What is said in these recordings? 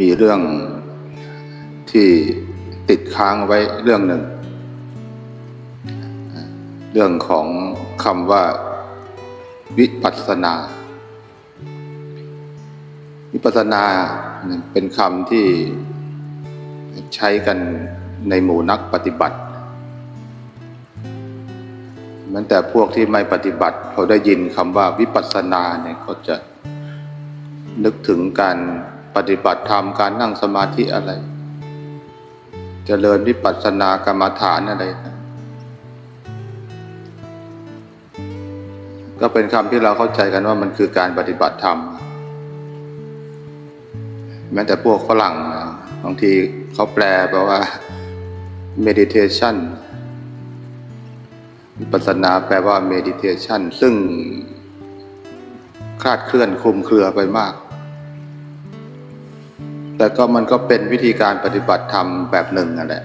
มีเรื่องที่ติดค้างไว้เรื่องหนึ่ง เรื่องของคำว่า วิปัสสนา วิปัสสนาเป็นคำที่ใช้กันในหมู่นักปฏิบัติแม้แต่พวกที่ไม่ปฏิบัติพอได้ยินคำว่าวิปัสสนาเนี่ยก็จะนึกถึงการ ปฏิบัติธรรมการนั่งสมาธิอะไรจเจริญวิปัสสนากรรมฐานอะไรนะก็เป็นคำที่เราเข้าใจกันว่ามันคือการปฏิบัติธรรม แม้แต่พวกฝรั่งบางทีเขาแปลแปลว่า meditation วิปัสสนาแปลว่า meditation ซึ่งคลาดเคลื่อนคลุมเครือไปมาก แต่ก็มันก็เป็นวิธีการปฏิบัติธรรมแบบหนึ่งนั่นแหละ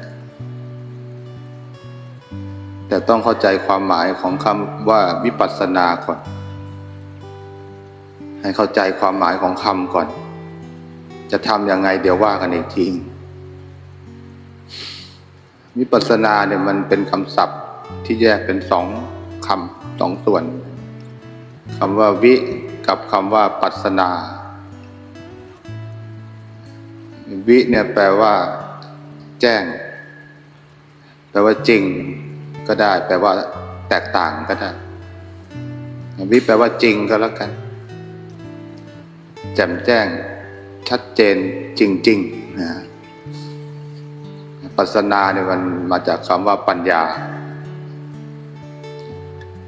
แต่ต้องเข้าใจความหมายของคำว่าวิปัสสนาก่อน ให้เข้าใจความหมายของคำก่อน จะทำยังไงเดี๋ยวว่ากันอีกทีวิปัสสนาเนี่ยมันเป็นคำศัพท์ที่แยกเป็นสองคำสองส่วนคำว่าวิกับคำว่าปัสสนา วิเนี่ยแปลว่าแจ้ง แปลว่าจริงก็ได้ แปลว่าแตกต่างก็ได้ วิแปลว่าจริงก็แล้วกัน แจ่มแจ้ง ชัดเจนจริงๆนะปัสนาเนี่ยมันมาจากคำว่าปัญญา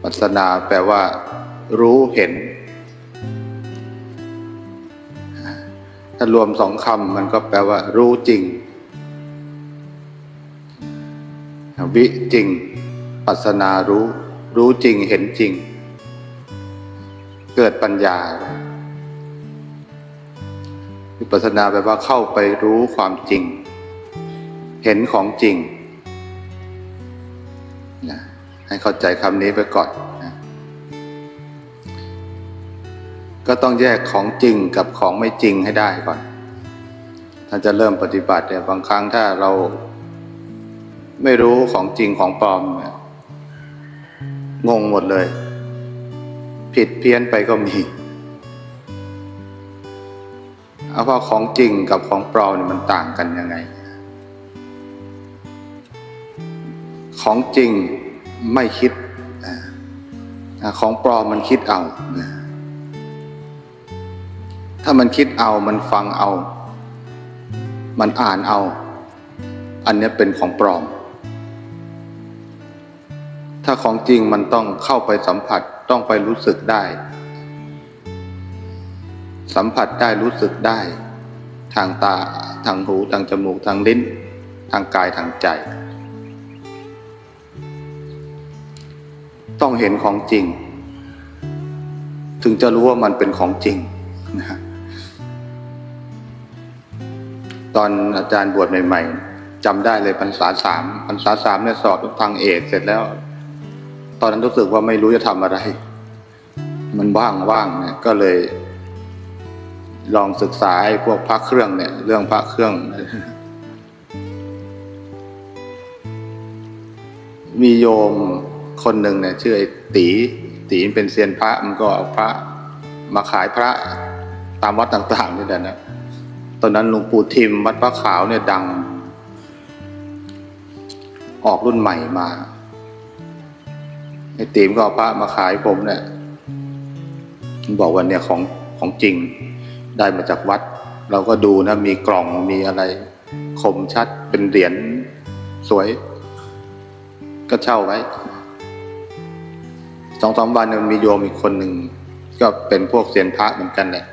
ปัสนาแปลว่า รู้เห็น ถ้ารวมสองคำมันก็แปลว่า รู้จริง วิจริง ปัสนารู้ รู้จริงเห็นจริง เกิดปัญญาวิปัสสนาแปลว่าเข้าไปรู้ความจริง เห็นของจริงนะให้เข้าใจคำนี้ไปก่อน ก็ต้องแยกของจริงกับของไม่จริงให้ได้ก่อน ถ้าจะเริ่มปฏิบัติเนี่ยบางครั้งถ้าเรา ไม่รู้ของจริงของปลอมเนี่ยงงหมดเลย ผิดเพี้ยนไปก็มีเอาว่าของจริงกับของปลอมเนี่ยมันต่างกันยังไง ของจริงไม่คิดอ่าของปลอมมันคิดเอานะ ถ้ามันคิดเอามันฟังเอา มันอ่านเอา อันนี้เป็นของปลอม ถ้าของจริงมันต้องเข้าไปสัมผัสต้องไปรู้สึกได้ สัมผัสได้รู้สึกได้ ทางตาทางหูทางจมูกทางลิ้น ทางกายทางใจ ต้องเห็นของจริง ถึงจะรู้ว่ามันเป็นของจริงนะฮะ ตอนอาจารย์บวชใหม่ ๆจำได้เลยพรรษาสามพรรษาสามเนี่ยสอบทางเอกเสร็จแล้ว ตอนนั้นรู้สึกว่าไม่รู้จะทำอะไร มันว่างว่างๆเนี่ยก็เลย ลองศึกษาไอ้พวกพระเครื่องเนี่ย เรื่องพระเครื่อง มีโยมคนหนึ่งเนี่ยชื่อไอ้ตีตีเป็นเซียนพระมันก็เอาพระมาขายพระตามวัดต่างๆนี่แหละนะ อนนั้นหลวงปู่ทิมวัดพระขาวเนี่ยดัง ออกรุ่นใหม่มาไอ้ตีมก็เอาพระมาขายผมเนี่ยบอกว่าเนี่ยของของจริงได้มาจากวัด เราก็ดูนะ มีกล่องมีอะไร คมชัดเป็นเหรียญสวย ก็เช่าไว้สองสามวันมันมีโยมอีกคนหนึ่ง ก็เป็นพวกเซียนพระเหมือนกันแหละ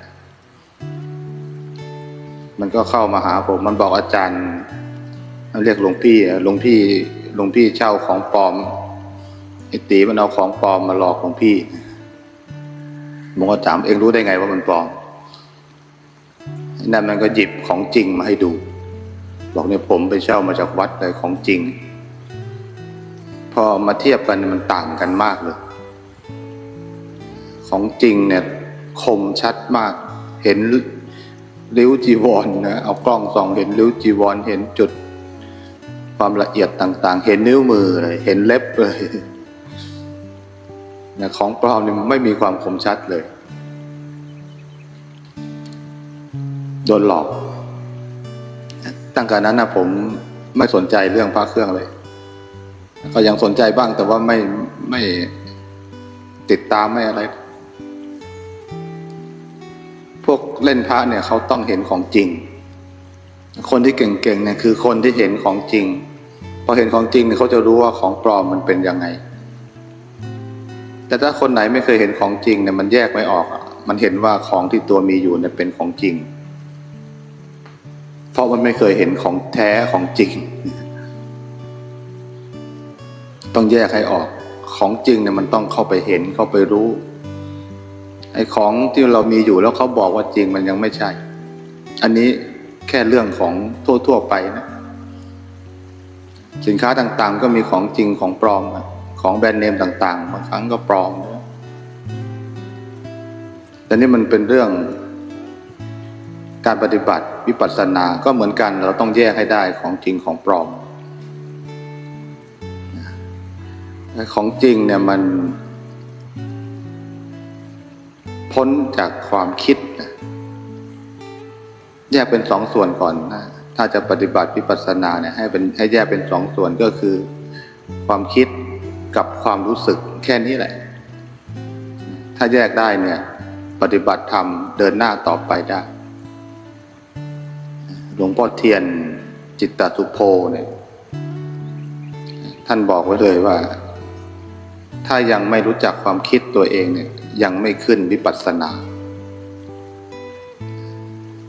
มันก็เข้ามาหาผมมันบอกอาจารย์ เรียกหลวงพี่หลวงพี่หลวงพี่เช่าของปลอมไอ้ตีมันเอาของปลอมมาหลอกหลวงพี่ผมก็ถามเองรู้ได้ไงว่ามันปลอมนั่นมันก็หยิบของจริงมาให้ดู บอกเนี่ยผมไปเช่ามาจากวัดเลยของจริง พอมาเทียบกันมันต่างกันมากเลย ของจริงเนี่ยคมชัดมาก เห็น ริ้วจีวรนะเอากล้องส่องเห็นริ้วจีวรเห็นจุด ความละเอียดต่าง ๆ เห็นนิ้วมือเลยเห็นเล็บเลยนะของปลอมนี่ไม่มีความคมชัดเลย โดนหลอก ตั้งแต่นั้นนะผมไม่สนใจเรื่องพระเครื่องเลย ก็ยังสนใจบ้างแต่ว่าไม่ไม่ติดตามไม่อะไร เล่นพระเนี่ยเขาต้องเห็นของจริง คนที่เก่งๆเนี่ยคือคนที่เห็นของจริง พอเห็นของจริงเนี่ยเขาจะรู้ว่าของปลอมมันเป็นยังไง แต่ถ้าคนไหนไม่เคยเห็นของจริงเนี่ยมันแยกไม่ออก มันเห็นว่าของที่ตัวมีอยู่เนี่ยเป็นของจริง เพราะมันไม่เคยเห็นของแท้ของจริง ต้องแยกให้ออก ของจริงเนี่ยมันต้องเข้าไปเห็นเข้าไปรู้ ไอ้ของที่เรามีอยู่แล้วเขาบอกว่าจริงมันยังไม่ใช่ อันนี้แค่เรื่องของทั่วๆไปนะสินค้าต่างๆ ก็มีของจริงของปลอมอะของแบรนด์เนมต่างๆบางครั้งก็ปลอมนะแต่นี่มันเป็นเรื่องการปฏิบัติวิปัสสนาก็เหมือนกัน เราต้องแยกให้ได้ของจริงของปลอม ของจริงเนี่ยมัน พ้นจากความคิดนะแยกเป็นสองส่วนก่อนนะถ้าจะปฏิบัติวิปัสสนาเนี่ยให้เป็นให้แยกเป็นสองส่วนก็คือ ความคิดกับความรู้สึกแค่นี้แหละ ถ้าแยกได้เนี่ย ปฏิบัติธรรมเดินหน้าต่อไปได้ หลวงพ่อเทียนจิตตสุโพเนี่ย ท่านบอกไว้เลยว่า ถ้ายังไม่รู้จักความคิดตัวเองเนี่ย ยังไม่ขึ้นวิปัสสนา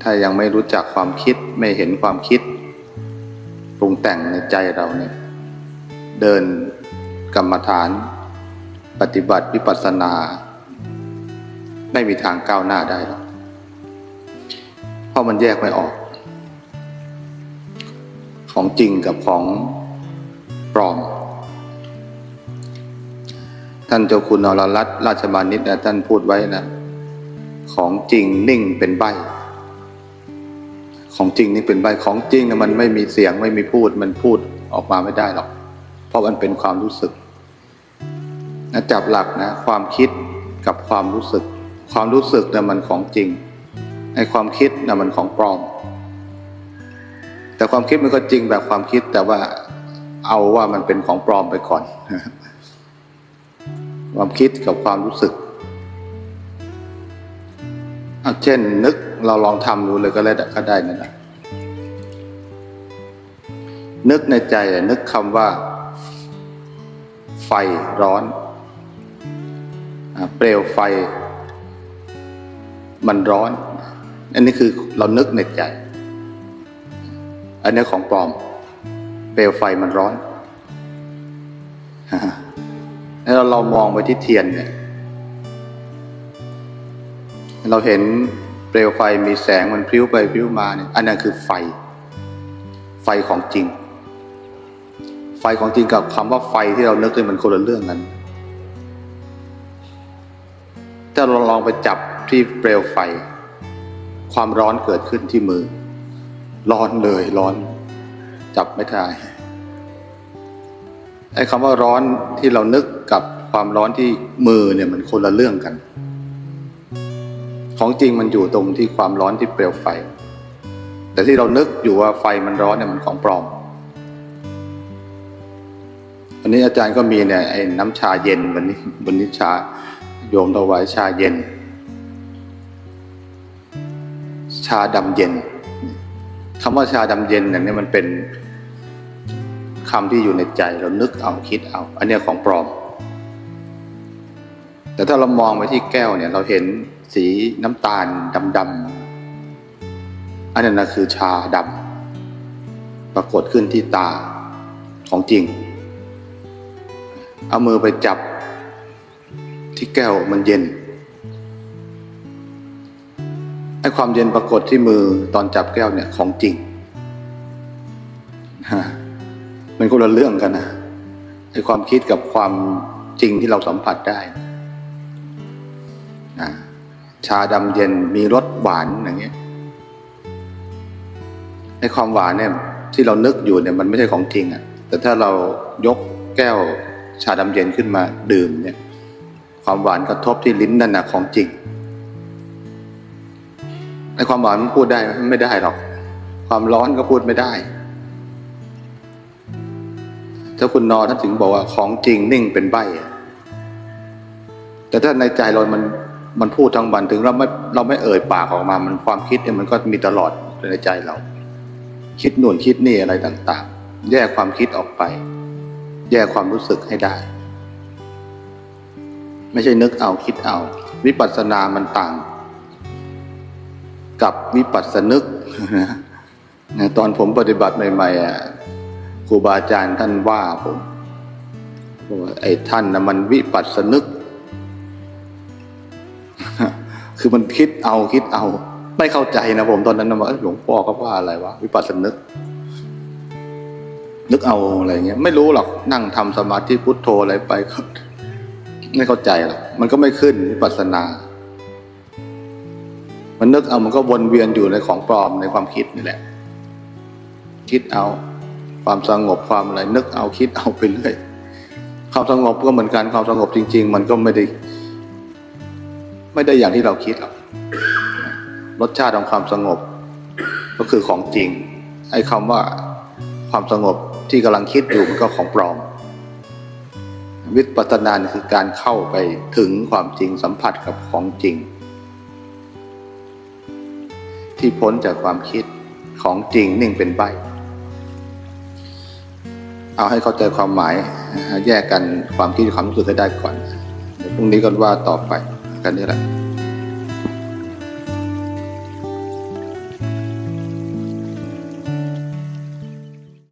ถ้ายังไม่รู้จักความคิดไม่เห็นความคิดปรุงแต่งในใจเราเนี่ยเดินกรรมฐาน ปฏิบัติวิปัสสนา ไม่มีทางก้าวหน้าได้หรอกเพราะมันแยกไม่ออก ของจริงกับของปลอม ท่านเจ้าคุณนรรัตน์ราชมานิตนะท่านพูดไว้นะ ของจริงนิ่งเป็นใบ ของจริงนี่เป็นใบของจริงนะมันไม่มีเสียงไม่มีพูดมันพูดออกมาไม่ได้หรอก เพราะมันเป็นความรู้สึกนะจับหลักนะ ความคิดกับความรู้สึก ความรู้สึกนะมันของจริงไอ้ความคิดนะมันของปลอม แต่ความคิดมันก็จริงแบบความคิดแต่ว่าเอาว่ามันเป็นของปลอมไปก่อน ความคิดกับความรู้สึก เช่นนึกเราลองทำดูเลยก็ได้ก็ได้นั่นะนึกในใจนึกคำว่า ไฟร้อนอเปลวไฟ มันร้อน อันนี้คือเรานึกในใจ อันนี้ของปลอม เปลวไฟมันร้อน แล้วเรามองไปที่เทียนเนี่ย เราเห็นเปลวไฟมีแสงมันพลิ้วไปพลิ้วมาเนี่ย อันนั้นคือไฟ ไฟของจริง ไฟของจริงกับคำว่าไฟที่เรานึกเนี่ยมันคนละเรื่องกันถ้าเราลองไปจับที่เปลวไฟ ความร้อนเกิดขึ้นที่มือ ร้อนเลยร้อน จับไม่ได้ ไอ้คำว่าร้อนที่เรานึกกับความร้อนที่มือเนี่ยมันคนละเรื่องกัน ของจริงมันอยู่ตรงที่ความร้อนที่เปลวไฟ แต่ที่เรานึกอยู่ว่าไฟมันร้อนเนี่ยมันของปลอมวันนี้อาจารย์ก็มีเนี่ยไอ้น้ำชาเย็นวันนี้วันนี้ชาโยมถวายชาเย็น ชาดำเย็นคำว่าชาดำเย็นเนี่ยมันเป็น คำที่อยู่ในใจเรานึกเอาคิดเอา อันเนี้ยของปลอม แต่ถ้าเรามองไปที่แก้วเนี่ย เราเห็นสีน้ำตาลดำๆอันนั้นนะคือชาดำปรากฏขึ้นที่ตาของจริง เอามือไปจับที่แก้วมันเย็นไอ้ความเย็นปรากฏที่มือตอนจับแก้วเนี่ยของจริงฮะ มันคนละเรื่องกันนะไอ้ความคิดกับความจริงที่เราสัมผัสได้นะชาดำเย็นมีรสหวานอย่างเงี้ยไอ้ความหวานเนี่ยที่เรานึกอยู่เนี่ยมันไม่ใช่ของจริงอะ่ะ แต่ถ้าเรายกแก้วชาดำเย็นขึ้นมาดื่มเนี่ย ความหวานกระทบที่ลิ้นนั่นนะของจริงไอ้ความหวานมันพูดได้ไม่ได้หรอก ความร้อนก็พูดไม่ได้ ถ้าคุณนอท่านถึงบอกว่าของจริงนิ่งเป็นใบแต่ถ้าในใจเรามันมันพูดทั้งวันถึงเราไม่เราไม่เอ่ยปากออกมา มันความคิดเนี่ยมันก็มีตลอดในใจเรา คิดนู่นคิดนี่อะไรต่าง ๆ แยกความคิดออกไป แยกความรู้สึกให้ได้ ไม่ใช่นึกเอาคิดเอา วิปัสสนามันต่าง กับวิปัสสนึกนะตอนผมปฏิบัติใหม่ๆอะ ครูบาอาจารย์ท่านว่าผมว่าไอ้ท่านนะมันวิปัสสนึก คือมันคิดเอาคิดเอา ไม่เข้าใจนะผมตอนนั้นนะว่าหลวงพ่อเขาว่าอะไรวะวิปัสสนึก นึกเอาอะไรเงี้ย ไม่รู้หรอกนั่งทำสมาธิพุทโธอะไรไปก็ไม่เข้าใจหรอกมันก็ไม่ขึ้นวิปัสสนา มันนึกเอามันก็วนเวียนอยู่ในของปลอมในความคิดนี่แหละ คิดเอา ความสงบความอะไรนึกเอาคิดเอาไปเรื่อยความสงบก็เหมือนกันความสงบจริง ๆ มันก็ไม่ได้ ไม่ได้อย่างที่เราคิดหรอกรสชาติของความสงบ ก็คือของจริง ไอ้คำว่าความสงบที่กำลังคิดอยู่มันก็ของปลอมวิปัสสนาคือการเข้าไปถึงความจริงสัมผัสกับของจริง ที่พ้นจากความคิดของจริงนิ่งเป็นใบ เอาให้เข้าใจความหมายแยกกันความคิดความรู้สึกให้ได้ก่อนพรุ่งนี้ก็ว่าต่อไปกันนี่แหละ